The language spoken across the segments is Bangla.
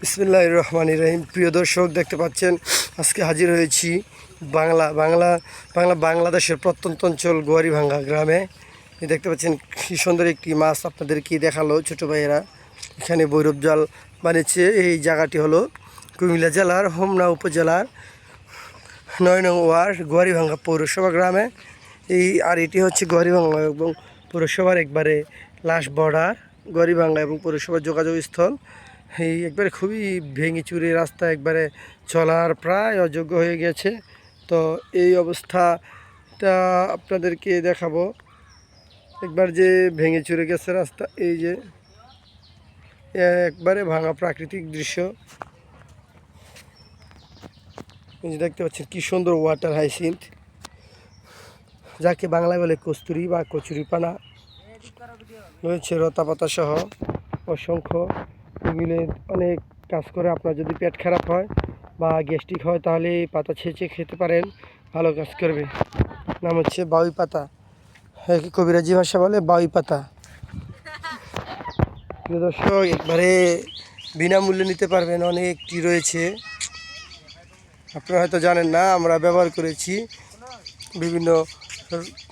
বিসমিল্লাহ রহমান রহিম। প্রিয় দর্শক, দেখতে পাচ্ছেন, আজকে হাজির হয়েছি বাংলা বাংলা বাংলা, বাংলাদেশের প্রত্যন্ত অঞ্চল গোয়ারিভাঙ্গা গ্রামে। দেখতে পাচ্ছেন, কি সুন্দর একটি মাছ আপনাদের কি দেখাল ছোটো ভাইয়েরা। এখানে বৈরব জাল বানিয়েছে। এই জায়গাটি হলো কুমিল্লা জেলার হোমনা উপজেলার নয় নং ওয়ার্ড গোয়ারিভাঙ্গা পৌরসভা গ্রামে। এই আর এটি হচ্ছে গোয়ারিভাঙ্গা এবং পৌরসভার একবারে লাস্ট বর্ডার। গোয়ারিভাঙ্গা এবং পৌরসভার যোগাযোগ স্থল। এই একবারে খুবই ভেঙে চুরে রাস্তা একবারে চলার প্রায় অযোগ্য হয়ে গেছে। তো এই অবস্থাটা আপনাদেরকে দেখাবো। একবার যে ভেঙে চুরে গেছে রাস্তা, এই যে একবারে ভাঙা প্রাকৃতিক দৃশ্য। দেখতে পাচ্ছেন কি সুন্দর ওয়াটার হাইসিন্থ যাকে বাংলায় বলে কস্তুরি বা কচুরিপানা। রয়েছে রতাপাতা সহ অসংখ্য। এগুলো অনেক কাজ করে। আপনার যদি পেট খারাপ হয় বা গ্যাস্ট্রিক হয়, তাহলে এই পাতা ছেঁচে খেতে পারেন। ভালো কাজ করবে। নাম হচ্ছে বাউই পাতা। হ্যাঁ কবিরাজি ভাষা বলে বাউই পাতা। দর্শক, একবারে বিনামূল্যে নিতে পারবেন। অনেকটি রয়েছে। আপনারা হয়তো জানেন না, আমরা ব্যবহার করেছি বিভিন্ন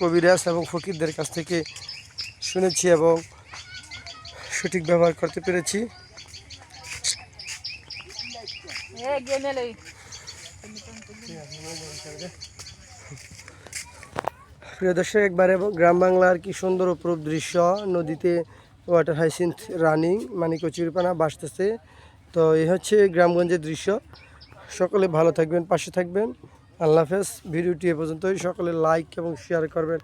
কবিরাজ এবং ফকিরদের কাছ থেকে শুনেছি এবং সঠিক ব্যবহার করতে পেরেছি। প্রিয় দর্শক একবারে গ্রাম বাংলার কি সুন্দর অপরূপ দৃশ্য। নদীতে ওয়াটার হাইসিন্থ রানিং মানে কচুরিপানা বাসতেছে। তো এই হচ্ছে গ্রামগঞ্জের দৃশ্য। সকলে ভালো থাকবেন পাশে থাকবেন। আল্লাহ হাফেজ। ভিডিওটি এ পর্যন্তই। সকলে লাইক এবং শেয়ার করবেন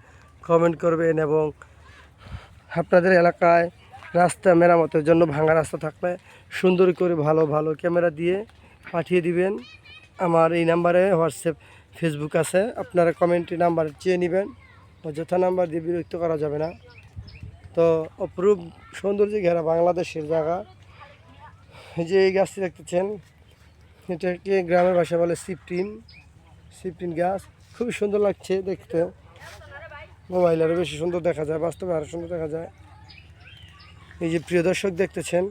কমেন্ট করবেন এবং আপনাদের এলাকায় রাস্তা মেরামতের জন্য ভাঙা রাস্তা থাকলে সুন্দর করে ভালো ভালো ক্যামেরা দিয়ে পাঠিয়ে দিবেন। আমার এই নাম্বারে হোয়াটসঅ্যাপ, ফেসবুক আছে। আপনারা কমেন্টে নাম্বার চেয়ে নেবেন। অযথা নাম্বার দিয়ে বিরক্ত করা যাবে না। তো অপরূপ সৌন্দর্য ঘেরা বাংলাদেশের জায়গা। যে এই গাছটি দেখতেছেন, এটাকে গ্রামের ভাষা বলে সিপটিন সিপটিন গাছ। খুবই সুন্দর লাগছে দেখতে। মোবাইল আরও বেশি সুন্দর দেখা যায়, বাস্তবে আরও সুন্দর দেখা যায়। এই যে প্রিয় দর্শক দেখতেছেন